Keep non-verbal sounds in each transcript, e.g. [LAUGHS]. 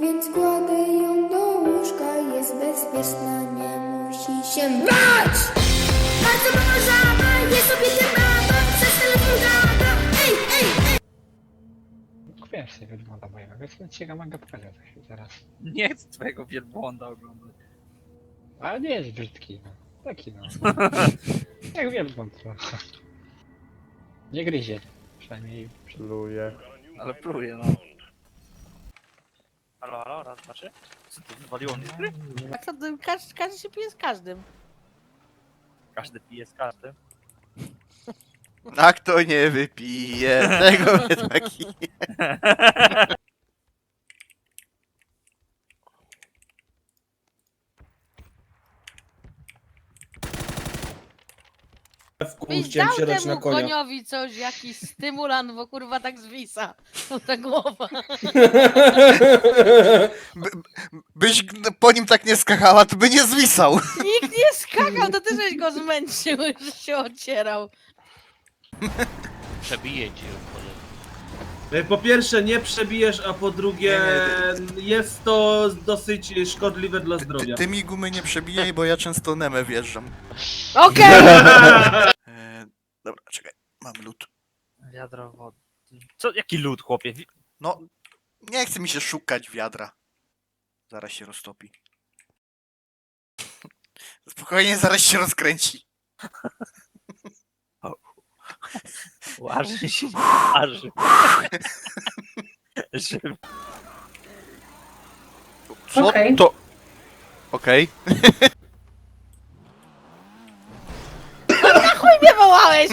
Więc kładę ją do łóżka, jest bezpieczna, nie musi się bać! Bardzo mała żaba, jest sobie baba, przez telefon gada, ej, ej, ej! Kupiłem sobie wielbłąda mojego, więc ci mogę pokazać za chwilę zaraz. Nie chcę twojego wielbłąda oglądać. Ale nie jest brzydki, no. Taki no. [LAUGHS] Jak wielbłąd trochę. Nie gryzie. Przynajmniej przy- Luję. Ale pluję, no. Halo, raz, dwa, trzy. Co to wywaliło mnie? Tak to każdy, każdy się pije z każdym. Każdy pije z każdym. A kto nie wypije, tego mnie taki. [LAUGHS] Byś Wkurzyłem dał na temu konia. koniowi coś, jakiś stymulant, bo kurwa tak zwisa. No ta głowa. By, byś g- po nim tak nie skakała, to by nie zwisał. Nikt nie skakał, to ty żeś go zmęczył, że się ocierał. Przebiję cię. E, Po pierwsze, nie przebijesz, a po drugie, jest to dosyć szkodliwe dla Ty, zdrowia. ty mi gumy nie przebijaj, bo ja często nemę wjeżdżam. Okej! E, dobra, czekaj, mam lód. Wiadro wody. Co, jaki lód, chłopie? Wi- No, nie chce mi się szukać wiadra. Zaraz się roztopi. [LAUGHS] Spokojnie, zaraz się rozkręci. [LAUGHS] Łaży się, [LAUGHS] łaży. [LAUGHS] Żeby Co Okej. to? Okej. [LAUGHS] Chuj mnie wołałeś!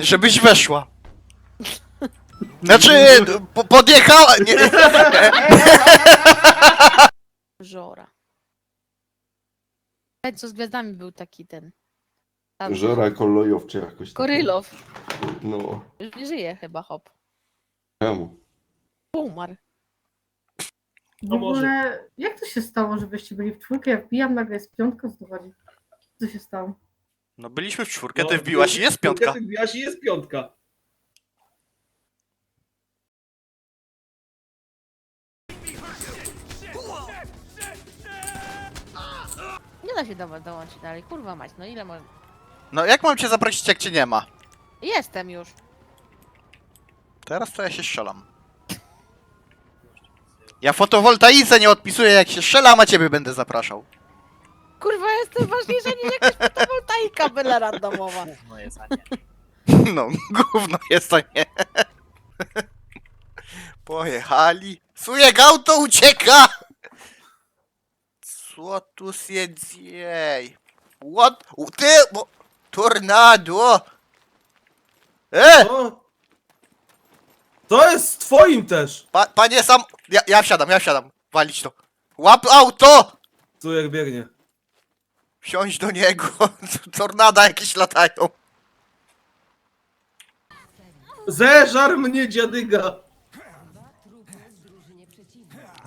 Żebyś weszła. Znaczy, po, podjechała. Nie. Żora. Co z gwiazdami był taki ten. Tam, Żora Kolojow czy jakoś tak. Korylow. No, Już nie żyje chyba, hop. czemu? Umarł. W No może. ogóle, jak to się stało, żebyście byli w czwórkę? Ja wbijam, nagle jest piątka, co tu chodzi? Co się stało? No byliśmy w czwórkę, No, ty wbiłaś i jest piątka. Ty wbiłaś i jest piątka. Nie da się do, dołączyć dalej, kurwa mać, no ile może... No jak mam cię zaprosić, jak cię nie ma? Jestem już. Teraz to ja się strzelam. Ja fotowoltaice nie odpisuję jak się strzelam, a ciebie będę zapraszał. Kurwa, jestem ważniejsza niż jakaś fotowoltaika byle randomowa. gówno jest, a nie. [LAUGHS] No, gówno jest to nie. [LAUGHS] Pojechali. Sujek auto ucieka! Co tu się dzieje? What? U, Ty, bo... Tornado! E! O! To jest twoim też! Pa, panie sam... Ja, ja wsiadam, ja wsiadam. Walić to. Łap auto! Tu jak biegnie. Wsiąść do niego. [LAUGHS] Tornada jakieś latają. Zeżar mnie dziadyga!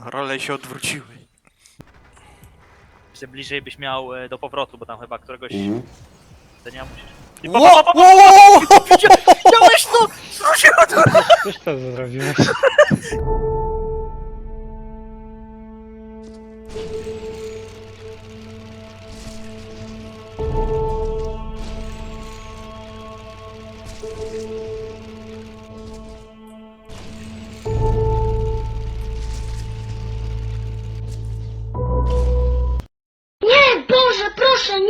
Role się odwróciły. Jeszcze bliżej byś miał e, do powrotu, bo tam chyba któregoś Да не обучишь. Я вышел! Слушай, Ты что? Нет, боже, прошу, нет!